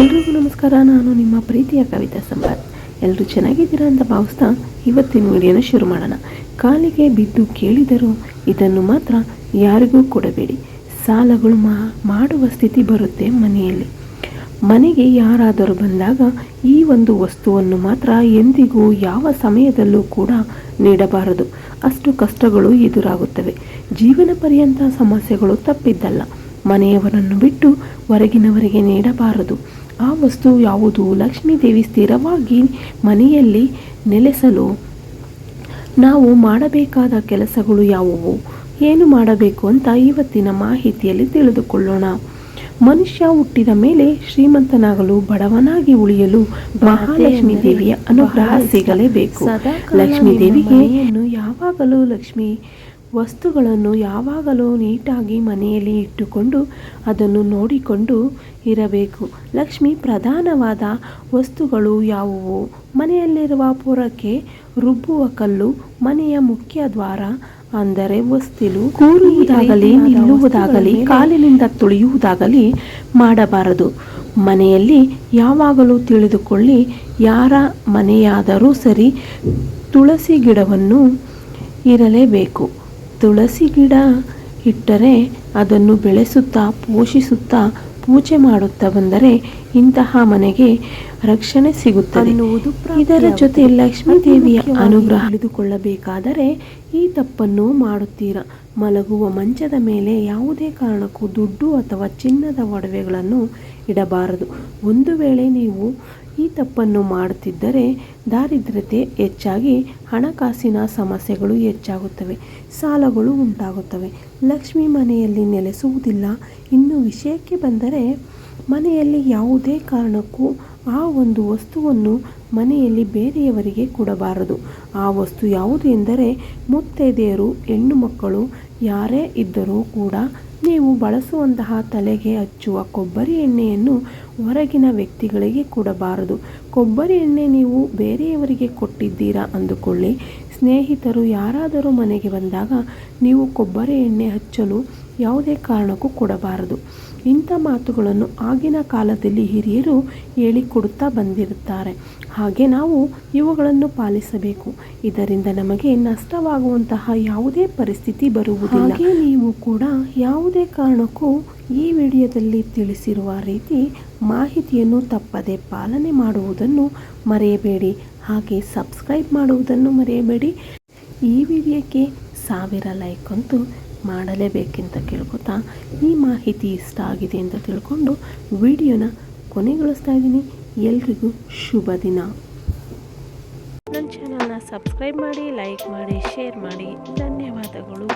ಎಲ್ರಿಗೂ ನಮಸ್ಕಾರ, ನಾನು ನಿಮ್ಮ ಪ್ರೀತಿಯ ಕವಿತಾ ಸಂಬಾರ್. ಎಲ್ಲರೂ ಚೆನ್ನಾಗಿದ್ದೀರಾ ಅಂತ ಭಾವಿಸ್ತಾ ಇವತ್ತಿನ ವಿಡಿಯೋನ ಶುರು ಮಾಡೋಣ. ಕಾಲಿಗೆ ಬಿದ್ದು ಕೇಳಿದರೂ ಇದನ್ನು ಮಾತ್ರ ಯಾರಿಗೂ ಕೊಡಬೇಡಿ. ಸಾಲಗಳು ಮಾಡುವ ಸ್ಥಿತಿ ಬರುತ್ತೆ ಮನೆಯಲ್ಲಿ. ಮನೆಗೆ ಯಾರಾದರೂ ಬಂದಾಗ ಈ ಒಂದು ವಸ್ತುವನ್ನು ಮಾತ್ರ ಎಂದಿಗೂ ಯಾವ ಸಮಯದಲ್ಲೂ ಕೂಡ ನೀಡಬಾರದು. ಅಷ್ಟು ಕಷ್ಟಗಳು ಎದುರಾಗುತ್ತವೆ. ಜೀವನ ಪರ್ಯಂತ ಸಮಸ್ಯೆಗಳು ತಪ್ಪಿದ್ದಲ್ಲ. ಮನೆಯವರನ್ನು ಬಿಟ್ಟು ಹೊರಗಿನವರಿಗೆ ನೀಡಬಾರದು. ಆ ವಸ್ತು ಯಾವುದು? ಲಕ್ಷ್ಮೀದೇವಿ ಸ್ಥಿರವಾಗಿ ಮನೆಯಲ್ಲಿ ನೆಲೆಸಲು ನಾವು ಮಾಡಬೇಕಾದ ಕೆಲಸಗಳು ಯಾವುವು? ಏನು ಮಾಡಬೇಕು ಅಂತ ಇವತ್ತಿನ ಮಾಹಿತಿಯಲ್ಲಿ ತಿಳಿದುಕೊಳ್ಳೋಣ. ಮನುಷ್ಯ ಹುಟ್ಟಿದ ಮೇಲೆ ಶ್ರೀಮಂತನಾಗಲು ಬಡವನಾಗಿ ಉಳಿಯಲು ಮಹಾಲಕ್ಷ್ಮೀ ದೇವಿಯ ಅನುಗ್ರಹ ಸಿಗಲೇಬೇಕು. ಲಕ್ಷ್ಮೀ ದೇವಿಗೆ ಯಾವಾಗಲೂ ಲಕ್ಷ್ಮಿ ವಸ್ತುಗಳನ್ನು ಯಾವಾಗಲೂ ನೀಟಾಗಿ ಮನೆಯಲ್ಲಿ ಇಟ್ಟುಕೊಂಡು ಅದನ್ನು ನೋಡಿಕೊಂಡು ಇರಬೇಕು. ಲಕ್ಷ್ಮಿ ಪ್ರಧಾನವಾದ ವಸ್ತುಗಳು ಯಾವುವು? ಮನೆಯಲ್ಲಿರುವ ಪುರಕ್ಕೆ ರುಬ್ಬುವ ಕಲ್ಲು ಮನೆಯ ಮುಖ್ಯ ದ್ವಾರ ಅಂದರೆ ವಸ್ತಿಲು ಕೂರುವುದಾಗಲಿ ನಿಲ್ಲುವುದಾಗಲಿ ಕಾಲಿನಿಂದ ತುಳಿಯುವುದಾಗಲಿ ಮಾಡಬಾರದು. ಮನೆಯಲ್ಲಿ ಯಾವಾಗಲೂ ತಿಳಿದುಕೊಳ್ಳಿ ಯಾರ ಮನೆಯಾದರೂ ಸರಿ ತುಳಸಿ ಗಿಡವನ್ನು ಇರಲೇಬೇಕು. ತುಳಸಿ ಗಿಡ ಇಟ್ಟರೆ ಅದನ್ನು ಬೆಳೆಸುತ್ತಾ ಪೋಷಿಸುತ್ತಾ ಪೂಜೆ ಮಾಡುತ್ತಾ ಬಂದರೆ ಇಂತಹ ಮನೆಗೆ ರಕ್ಷಣೆ ಸಿಗುತ್ತದೆ. ಇದರ ಜೊತೆ ಲಕ್ಷ್ಮೀ ದೇವಿಯ ಅನುಗ್ರಹ ತಿಳಿದುಕೊಳ್ಳಬೇಕಾದರೆ ಈ ತಪ್ಪನ್ನು ಮಾಡುತ್ತೀರಾ. ಮಲಗುವ ಮಂಚದ ಮೇಲೆ ಯಾವುದೇ ಕಾರಣಕ್ಕೂ ದುಡ್ಡು ಅಥವಾ ಚಿನ್ನದ ಒಡವೆಗಳನ್ನು ಇಡಬಾರದು. ಒಂದು ವೇಳೆ ನೀವು ಈ ತಪ್ಪನ್ನು ಮಾಡುತ್ತಿದ್ದರೆ ದಾರಿದ್ರ್ಯತೆ ಹೆಚ್ಚಾಗಿ ಹಣಕಾಸಿನ ಸಮಸ್ಯೆಗಳು ಹೆಚ್ಚಾಗುತ್ತವೆ, ಸಾಲಗಳು ಉಂಟಾಗುತ್ತವೆ. ಲಕ್ಷ್ಮಿ ಮನೆಯಲ್ಲಿ ನೆಲೆಸುವುದಿಲ್ಲ. ಇನ್ನು ವಿಷಯಕ್ಕೆ ಬಂದರೆ ಮನೆಯಲ್ಲಿ ಯಾವುದೇ ಕಾರಣಕ್ಕೂ ಆ ಒಂದು ವಸ್ತುವನ್ನು ಮನೆಯಲ್ಲಿ ಬೇರೆಯವರಿಗೆ ಕೊಡಬಾರದು. ಆ ವಸ್ತು ಯಾವುದು ಎಂದರೆ ಮುತ್ತೈದೆಯರು, ಹೆಣ್ಣು ಮಕ್ಕಳು ಯಾರೇ ಇದ್ದರೂ ಕೂಡ ನೀವು ಬಳಸುವಂತಹ ತಲೆಗೆ ಹಚ್ಚುವ ಕೊಬ್ಬರಿ ಎಣ್ಣೆಯನ್ನು ಹೊರಗಿನ ವ್ಯಕ್ತಿಗಳಿಗೆ ಕೊಡಬಾರದು. ಕೊಬ್ಬರಿ ಎಣ್ಣೆ ನೀವು ಬೇರೆಯವರಿಗೆ ಕೊಟ್ಟಿದ್ದೀರಾ ಅಂದುಕೊಳ್ಳಿ. ಸ್ನೇಹಿತರು ಯಾರಾದರೂ ಮನೆಗೆ ಬಂದಾಗ ನೀವು ಕೊಬ್ಬರಿ ಎಣ್ಣೆ ಹಚ್ಚಲು ಯಾವುದೇ ಕಾರಣಕ್ಕೂ ಕೊಡಬಾರದು. ಇಂಥ ಮಾತುಗಳನ್ನು ಆಗಿನ ಕಾಲದಲ್ಲಿ ಹಿರಿಯರು ಹೇಳಿಕೊಡುತ್ತಾ ಬಂದಿರುತ್ತಾರೆ. ಹಾಗೆ ನಾವು ಇವುಗಳನ್ನು ಪಾಲಿಸಬೇಕು. ಇದರಿಂದ ನಮಗೆ ನಷ್ಟವಾಗುವಂತಹ ಯಾವುದೇ ಪರಿಸ್ಥಿತಿ ಬರುವುದಿಲ್ಲ. ಹಾಗೆ ನೀವು ಕೂಡ ಯಾವುದೇ ಕಾರಣಕ್ಕೂ ಈ ವಿಡಿಯೋದಲ್ಲಿ ತಿಳಿಸಿರುವ ರೀತಿ ಮಾಹಿತಿಯನ್ನು ತಪ್ಪದೆ ಪಾಲನೆ ಮಾಡುವುದನ್ನು ಮರೆಯಬೇಡಿ. ಹಾಗೆ ಸಬ್ಸ್ಕ್ರೈಬ್ ಮಾಡುವುದನ್ನು ಮರೆಯಬೇಡಿ. ಈ ವಿಡಿಯೋಕ್ಕೆ ಸಾವಿರ ಲೈಕ್ ಅಂತೂ ಮಾಡಲೇಬೇಕೆಂತ ಕೇಳ್ಕೊತಾ, ಈ ಮಾಹಿತಿ ಇಷ್ಟ ಆಗಿದೆ ಅಂತ ತಿಳ್ಕೊಂಡು ವಿಡಿಯೋನ ಕೊನೆಗೊಳಿಸ್ತಾ ಇದ್ದೀನಿ. ಎಲ್ರಿಗೂ ಶುಭ ದಿನ. ನನ್ನ ಚಾನಲ್ನ ಸಬ್ಸ್ಕ್ರೈಬ್ ಮಾಡಿ ಲೈಕ್ ಮಾಡಿ ಶೇರ್ ಮಾಡಿ. ಧನ್ಯವಾದಗಳು.